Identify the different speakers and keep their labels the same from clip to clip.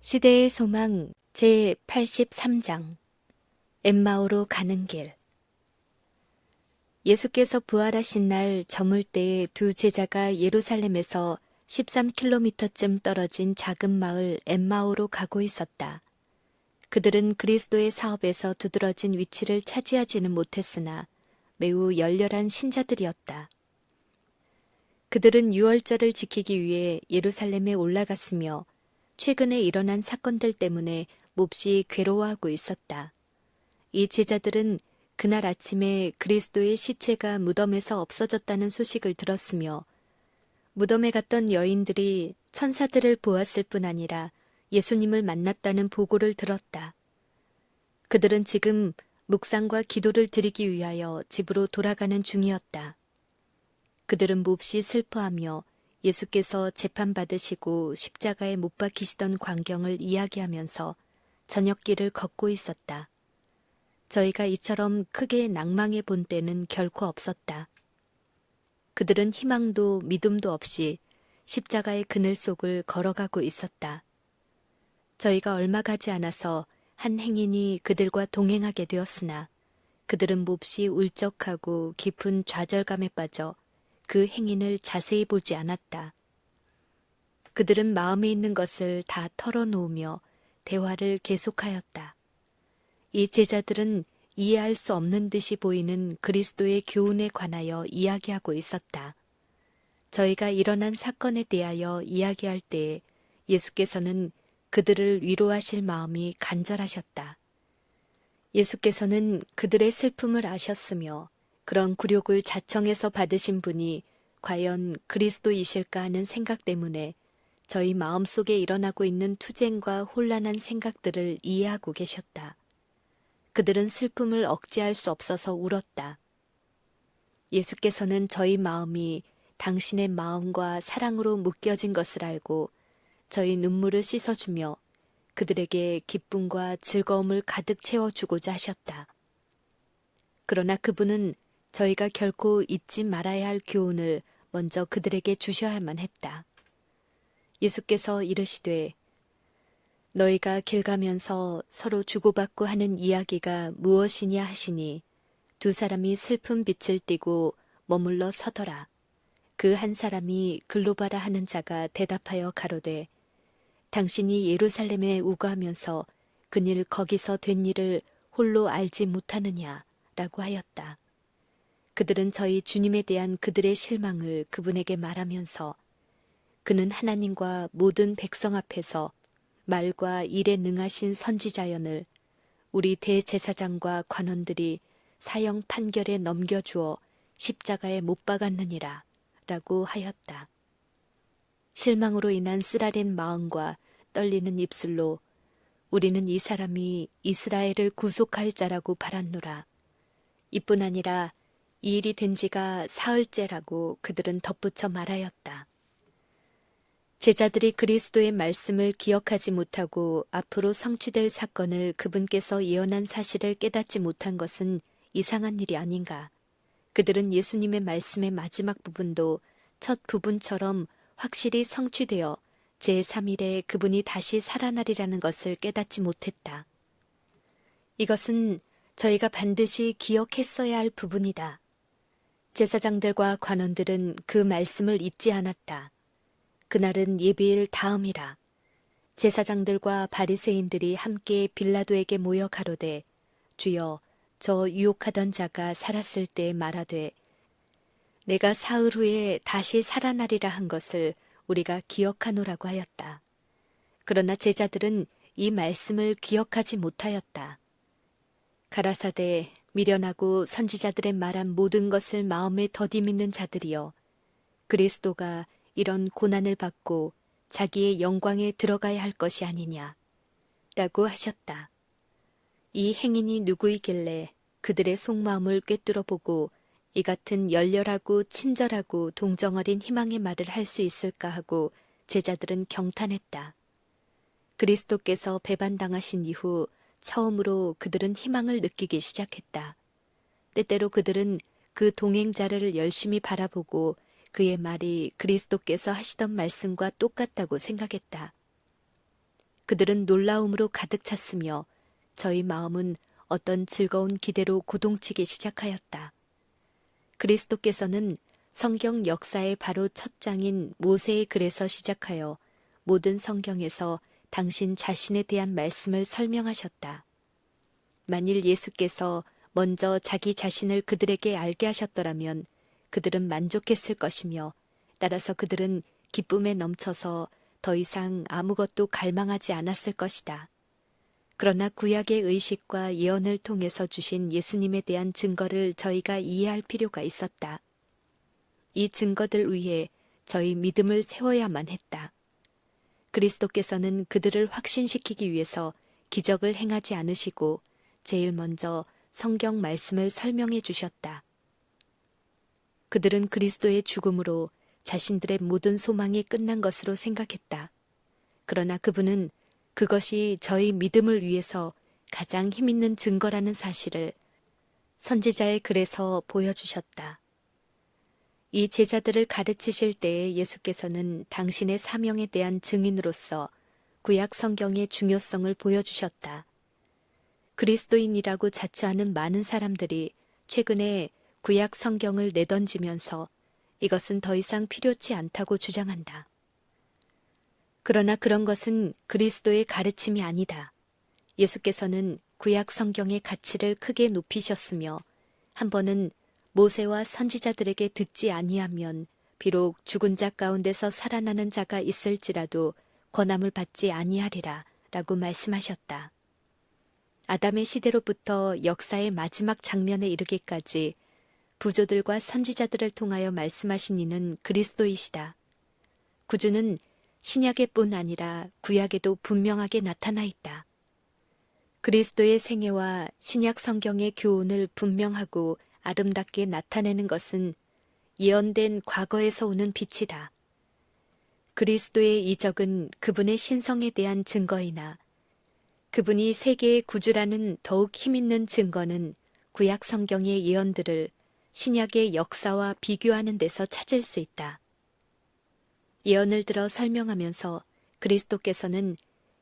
Speaker 1: 시대의 소망 제 83장 엠마오로 가는 길 예수께서 부활하신 날 저물 때에 두 제자가 예루살렘에서 13km쯤 떨어진 작은 마을 엠마오로 가고 있었다. 그들은 그리스도의 사업에서 두드러진 위치를 차지하지는 못했으나 매우 열렬한 신자들이었다. 그들은 유월절을 지키기 위해 예루살렘에 올라갔으며 최근에 일어난 사건들 때문에 몹시 괴로워하고 있었다. 이 제자들은 그날 아침에 그리스도의 시체가 무덤에서 없어졌다는 소식을 들었으며 무덤에 갔던 여인들이 천사들을 보았을 뿐 아니라 예수님을 만났다는 보고를 들었다. 그들은 지금 묵상과 기도를 드리기 위하여 집으로 돌아가는 중이었다. 그들은 몹시 슬퍼하며 예수께서 재판받으시고 십자가에 못 박히시던 광경을 이야기하면서 저녁길을 걷고 있었다. 저희가 이처럼 크게 낭망해 본 때는 결코 없었다. 그들은 희망도 믿음도 없이 십자가의 그늘 속을 걸어가고 있었다. 저희가 얼마 가지 않아서 한 행인이 그들과 동행하게 되었으나 그들은 몹시 울적하고 깊은 좌절감에 빠져 그 행인을 자세히 보지 않았다. 그들은 마음에 있는 것을 다 털어놓으며 대화를 계속하였다. 이 제자들은 이해할 수 없는 듯이 보이는 그리스도의 교훈에 관하여 이야기하고 있었다. 저희가 일어난 사건에 대하여 이야기할 때에 예수께서는 그들을 위로하실 마음이 간절하셨다. 예수께서는 그들의 슬픔을 아셨으며 그런 굴욕을 자청해서 받으신 분이 과연 그리스도이실까 하는 생각 때문에 저희 마음속에 일어나고 있는 투쟁과 혼란한 생각들을 이해하고 계셨다. 그들은 슬픔을 억제할 수 없어서 울었다. 예수께서는 저희 마음이 당신의 마음과 사랑으로 묶여진 것을 알고 저희 눈물을 씻어주며 그들에게 기쁨과 즐거움을 가득 채워주고자 하셨다. 그러나 그분은 저희가 결코 잊지 말아야 할 교훈을 먼저 그들에게 주셔야만 했다. 예수께서 이르시되 너희가 길 가면서 서로 주고받고 하는 이야기가 무엇이냐 하시니 두 사람이 슬픈 빛을 띠고 머물러 서더라. 그 한 사람이 글로바라 하는 자가 대답하여 가로되 당신이 예루살렘에 우거하면서 그일 거기서 된 일을 홀로 알지 못하느냐 라고 하였다. 그들은 저희 주님에 대한 그들의 실망을 그분에게 말하면서 그는 하나님과 모든 백성 앞에서 말과 일에 능하신 선지자연을 우리 대제사장과 관원들이 사형 판결에 넘겨주어 십자가에 못 박았느니라 라고 하였다. 실망으로 인한 쓰라린 마음과 떨리는 입술로 우리는 이 사람이 이스라엘을 구속할 자라고 바랐노라. 이뿐 아니라 이 일이 된 지가 사흘째라고 그들은 덧붙여 말하였다. 제자들이 그리스도의 말씀을 기억하지 못하고 앞으로 성취될 사건을 그분께서 예언한 사실을 깨닫지 못한 것은 이상한 일이 아닌가. 그들은 예수님의 말씀의 마지막 부분도 첫 부분처럼 확실히 성취되어 제3일에 그분이 다시 살아나리라는 것을 깨닫지 못했다. 이것은 저희가 반드시 기억했어야 할 부분이다. 제사장들과 관원들은 그 말씀을 잊지 않았다. 그날은 예비일 다음이라. 제사장들과 바리새인들이 함께 빌라도에게 모여 가로되 주여 저 유혹하던 자가 살았을 때 말하되 내가 사흘 후에 다시 살아나리라 한 것을 우리가 기억하노라고 하였다. 그러나 제자들은 이 말씀을 기억하지 못하였다. 가라사대 미련하고 선지자들의 말한 모든 것을 마음에 더디 믿는 자들이여 그리스도가 이런 고난을 받고 자기의 영광에 들어가야 할 것이 아니냐 라고 하셨다. 이 행인이 누구이길래 그들의 속마음을 꿰뚫어 보고 이 같은 열렬하고 친절하고 동정어린 희망의 말을 할 수 있을까 하고 제자들은 경탄했다. 그리스도께서 배반당하신 이후 처음으로 그들은 희망을 느끼기 시작했다. 때때로 그들은 그 동행자를 열심히 바라보고 그의 말이 그리스도께서 하시던 말씀과 똑같다고 생각했다. 그들은 놀라움으로 가득 찼으며 저희 마음은 어떤 즐거운 기대로 고동치기 시작하였다. 그리스도께서는 성경 역사의 바로 첫 장인 모세의 글에서 시작하여 모든 성경에서 당신 자신에 대한 말씀을 설명하셨다. 만일 예수께서 먼저 자기 자신을 그들에게 알게 하셨더라면 그들은 만족했을 것이며 따라서 그들은 기쁨에 넘쳐서 더 이상 아무것도 갈망하지 않았을 것이다. 그러나 구약의 의식과 예언을 통해서 주신 예수님에 대한 증거를 저희가 이해할 필요가 있었다. 이 증거들 위해 저희 믿음을 세워야만 했다. 그리스도께서는 그들을 확신시키기 위해서 기적을 행하지 않으시고 제일 먼저 성경 말씀을 설명해 주셨다. 그들은 그리스도의 죽음으로 자신들의 모든 소망이 끝난 것으로 생각했다. 그러나 그분은 그것이 저희 믿음을 위해서 가장 힘있는 증거라는 사실을 선지자의 글에서 보여주셨다. 이 제자들을 가르치실 때에 예수께서는 당신의 사명에 대한 증인으로서 구약 성경의 중요성을 보여주셨다. 그리스도인이라고 자처하는 많은 사람들이 최근에 구약 성경을 내던지면서 이것은 더 이상 필요치 않다고 주장한다. 그러나 그런 것은 그리스도의 가르침이 아니다. 예수께서는 구약 성경의 가치를 크게 높이셨으며 한 번은 모세와 선지자들에게 듣지 아니하면 비록 죽은 자 가운데서 살아나는 자가 있을지라도 권함을 받지 아니하리라 라고 말씀하셨다. 아담의 시대로부터 역사의 마지막 장면에 이르기까지 부조들과 선지자들을 통하여 말씀하신 이는 그리스도이시다. 구주는 신약의 뿐 아니라 구약에도 분명하게 나타나 있다. 그리스도의 생애와 신약 성경의 교훈을 분명하고 아름답게 나타내는 것은 예언된 과거에서 오는 빛이다. 그리스도의 이적은 그분의 신성에 대한 증거이나 그분이 세계의 구주라는 더욱 힘있는 증거는 구약 성경의 예언들을 신약의 역사와 비교하는 데서 찾을 수 있다. 예언을 들어 설명하면서 그리스도께서는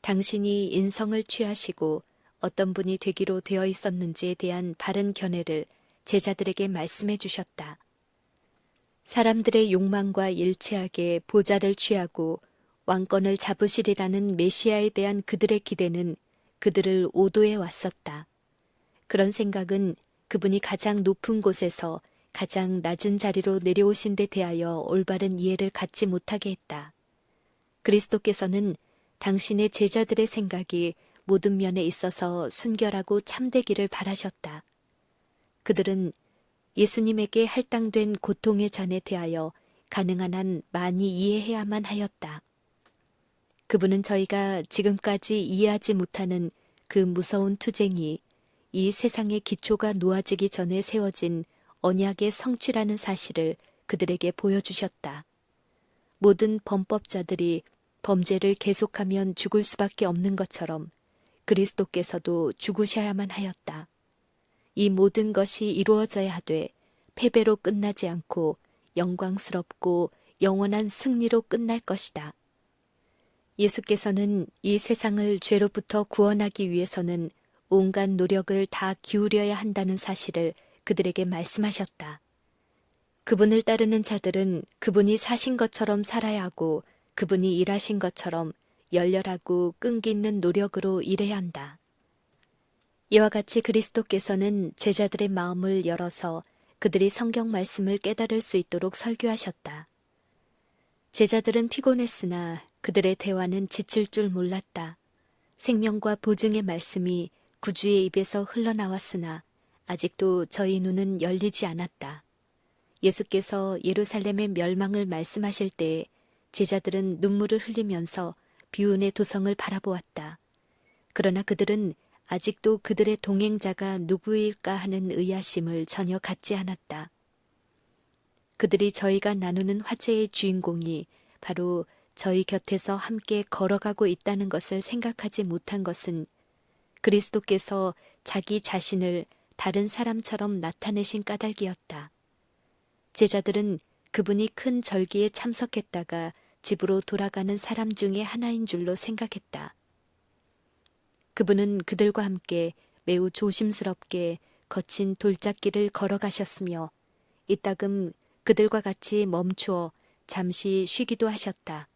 Speaker 1: 당신이 인성을 취하시고 어떤 분이 되기로 되어 있었는지에 대한 바른 견해를 제자들에게 말씀해 주셨다. 사람들의 욕망과 일치하게 보좌를 취하고 왕권을 잡으시리라는 메시아에 대한 그들의 기대는 그들을 오도해 왔었다. 그런 생각은 그분이 가장 높은 곳에서 가장 낮은 자리로 내려오신 데 대하여 올바른 이해를 갖지 못하게 했다. 그리스도께서는 당신의 제자들의 생각이 모든 면에 있어서 순결하고 참되기를 바라셨다. 그들은 예수님에게 할당된 고통의 잔에 대하여 가능한 한 많이 이해해야만 하였다. 그분은 저희가 지금까지 이해하지 못하는 그 무서운 투쟁이 이 세상의 기초가 놓아지기 전에 세워진 언약의 성취라는 사실을 그들에게 보여주셨다. 모든 범법자들이 범죄를 계속하면 죽을 수밖에 없는 것처럼 그리스도께서도 죽으셔야만 하였다. 이 모든 것이 이루어져야 하되 패배로 끝나지 않고 영광스럽고 영원한 승리로 끝날 것이다. 예수께서는 이 세상을 죄로부터 구원하기 위해서는 온갖 노력을 다 기울여야 한다는 사실을 그들에게 말씀하셨다. 그분을 따르는 자들은 그분이 사신 것처럼 살아야 하고 그분이 일하신 것처럼 열렬하고 끈기 있는 노력으로 일해야 한다. 이와 같이 그리스도께서는 제자들의 마음을 열어서 그들이 성경 말씀을 깨달을 수 있도록 설교하셨다. 제자들은 피곤했으나 그들의 대화는 지칠 줄 몰랐다. 생명과 보증의 말씀이 구주의 입에서 흘러나왔으나 아직도 저희 눈은 열리지 않았다. 예수께서 예루살렘의 멸망을 말씀하실 때 제자들은 눈물을 흘리면서 비운의 도성을 바라보았다. 그러나 그들은 아직도 그들의 동행자가 누구일까 하는 의아심을 전혀 갖지 않았다. 그들이 저희가 나누는 화제의 주인공이 바로 저희 곁에서 함께 걸어가고 있다는 것을 생각하지 못한 것은 그리스도께서 자기 자신을 다른 사람처럼 나타내신 까닭이었다. 제자들은 그분이 큰 절기에 참석했다가 집으로 돌아가는 사람 중에 하나인 줄로 생각했다. 그분은 그들과 함께 매우 조심스럽게 거친 돌짝길을 걸어가셨으며 이따금 그들과 같이 멈추어 잠시 쉬기도 하셨다.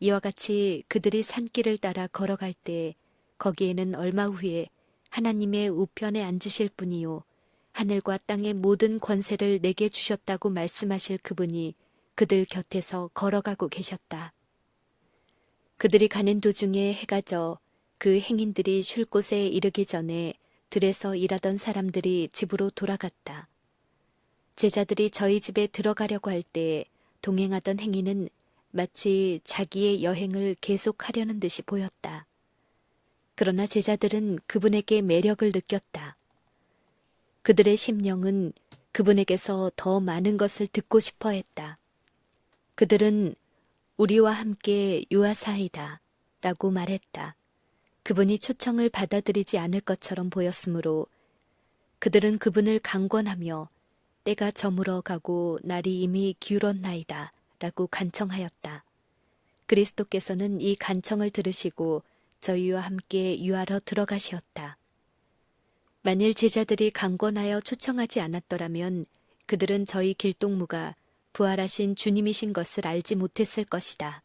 Speaker 1: 이와 같이 그들이 산길을 따라 걸어갈 때 거기에는 얼마 후에 하나님의 우편에 앉으실 분이요 하늘과 땅의 모든 권세를 내게 주셨다고 말씀하실 그분이 그들 곁에서 걸어가고 계셨다. 그들이 가는 도중에 해가 져 그 행인들이 쉴 곳에 이르기 전에 들에서 일하던 사람들이 집으로 돌아갔다. 제자들이 저희 집에 들어가려고 할 때 동행하던 행인은 마치 자기의 여행을 계속하려는 듯이 보였다. 그러나 제자들은 그분에게 매력을 느꼈다. 그들의 심령은 그분에게서 더 많은 것을 듣고 싶어 했다. 그들은 우리와 함께 유아사이다 라고 말했다. 그분이 초청을 받아들이지 않을 것처럼 보였으므로 그들은 그분을 강권하며 때가 저물어 가고 날이 이미 기울었나이다 라고 간청하였다. 그리스도께서는 이 간청을 들으시고 저희와 함께 유하러 들어가시었다. 만일 제자들이 강권하여 초청하지 않았더라면 그들은 저희 길동무가 부활하신 주님이신 것을 알지 못했을 것이다.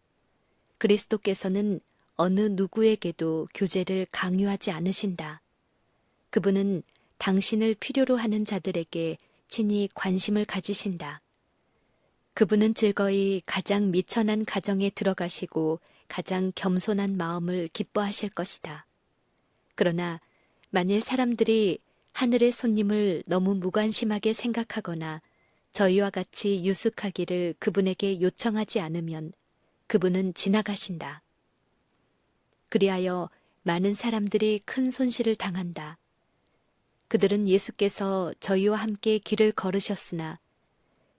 Speaker 1: 그리스도께서는 어느 누구에게도 교제를 강요하지 않으신다. 그분은 당신을 필요로 하는 자들에게 친히 관심을 가지신다. 그분은 즐거이 가장 미천한 가정에 들어가시고 가장 겸손한 마음을 기뻐하실 것이다. 그러나 만일 사람들이 하늘의 손님을 너무 무관심하게 생각하거나 저희와 같이 유숙하기를 그분에게 요청하지 않으면 그분은 지나가신다. 그리하여 많은 사람들이 큰 손실을 당한다. 그들은 예수께서 저희와 함께 길을 걸으셨으나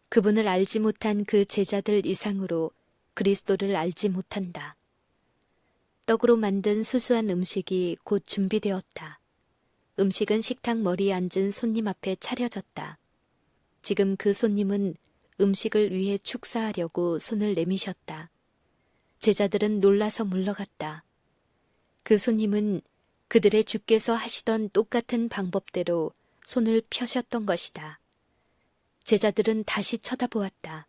Speaker 1: 그분을 알지 못한 그 제자들 이상으로 그리스도를 알지 못한다. 떡으로 만든 수수한 음식이 곧 준비되었다. 음식은 식탁 머리에 앉은 손님 앞에 차려졌다. 지금 그 손님은 음식을 위해 축사하려고 손을 내미셨다. 제자들은 놀라서 물러갔다. 그 손님은 그들의 주께서 하시던 똑같은 방법대로 손을 펴셨던 것이다. 제자들은 다시 쳐다보았다.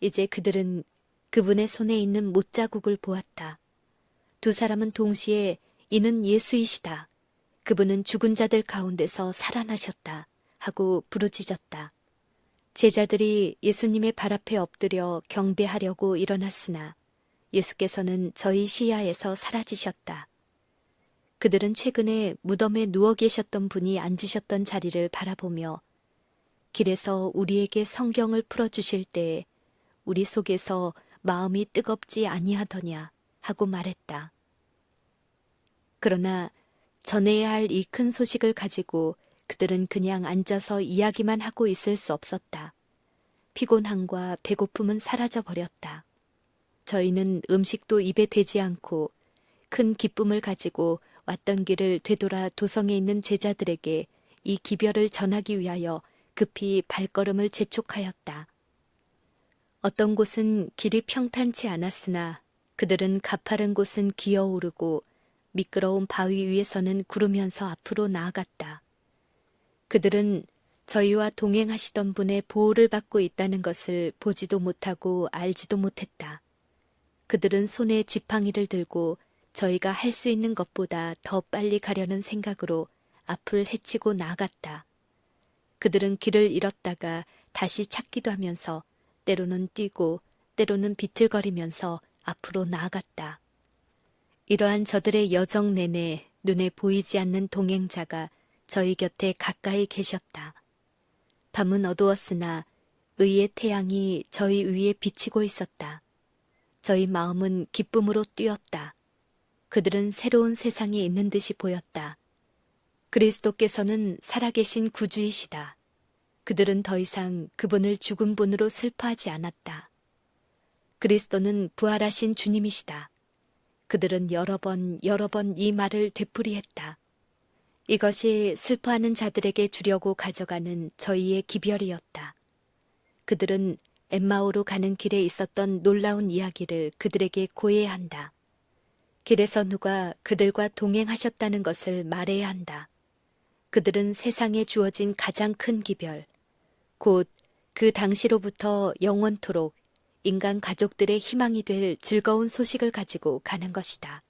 Speaker 1: 이제 그들은 그분의 손에 있는 못자국을 보았다. 두 사람은 동시에 이는 예수이시다. 그분은 죽은 자들 가운데서 살아나셨다. 하고 부르짖었다. 제자들이 예수님의 발 앞에 엎드려 경배하려고 일어났으나 예수께서는 저희 시야에서 사라지셨다. 그들은 최근에 무덤에 누워 계셨던 분이 앉으셨던 자리를 바라보며 길에서 우리에게 성경을 풀어주실 때 우리 속에서 마음이 뜨겁지 아니하더냐 하고 말했다. 그러나 전해야 할 이 큰 소식을 가지고 그들은 그냥 앉아서 이야기만 하고 있을 수 없었다. 피곤함과 배고픔은 사라져 버렸다. 저희는 음식도 입에 대지 않고 큰 기쁨을 가지고 왔던 길을 되돌아 도성에 있는 제자들에게 이 기별을 전하기 위하여 급히 발걸음을 재촉하였다. 어떤 곳은 길이 평탄치 않았으나 그들은 가파른 곳은 기어오르고 미끄러운 바위 위에서는 구르면서 앞으로 나아갔다. 그들은 저희와 동행하시던 분의 보호를 받고 있다는 것을 보지도 못하고 알지도 못했다. 그들은 손에 지팡이를 들고 저희가 할 수 있는 것보다 더 빨리 가려는 생각으로 앞을 헤치고 나아갔다. 그들은 길을 잃었다가 다시 찾기도 하면서 때로는 뛰고 때로는 비틀거리면서 앞으로 나아갔다. 이러한 저들의 여정 내내 눈에 보이지 않는 동행자가 저희 곁에 가까이 계셨다. 밤은 어두웠으나 의의 태양이 저희 위에 비치고 있었다. 저희 마음은 기쁨으로 뛰었다. 그들은 새로운 세상에 있는 듯이 보였다. 그리스도께서는 살아계신 구주이시다. 그들은 더 이상 그분을 죽은 분으로 슬퍼하지 않았다. 그리스도는 부활하신 주님이시다. 그들은 여러 번, 여러 번 이 말을 되풀이했다. 이것이 슬퍼하는 자들에게 주려고 가져가는 저희의 기별이었다. 그들은 엠마오로 가는 길에 있었던 놀라운 이야기를 그들에게 고해한다. 길에서 누가 그들과 동행하셨다는 것을 말해야 한다. 그들은 세상에 주어진 가장 큰 기별, 곧 그 당시로부터 영원토록 인간 가족들의 희망이 될 즐거운 소식을 가지고 가는 것이다.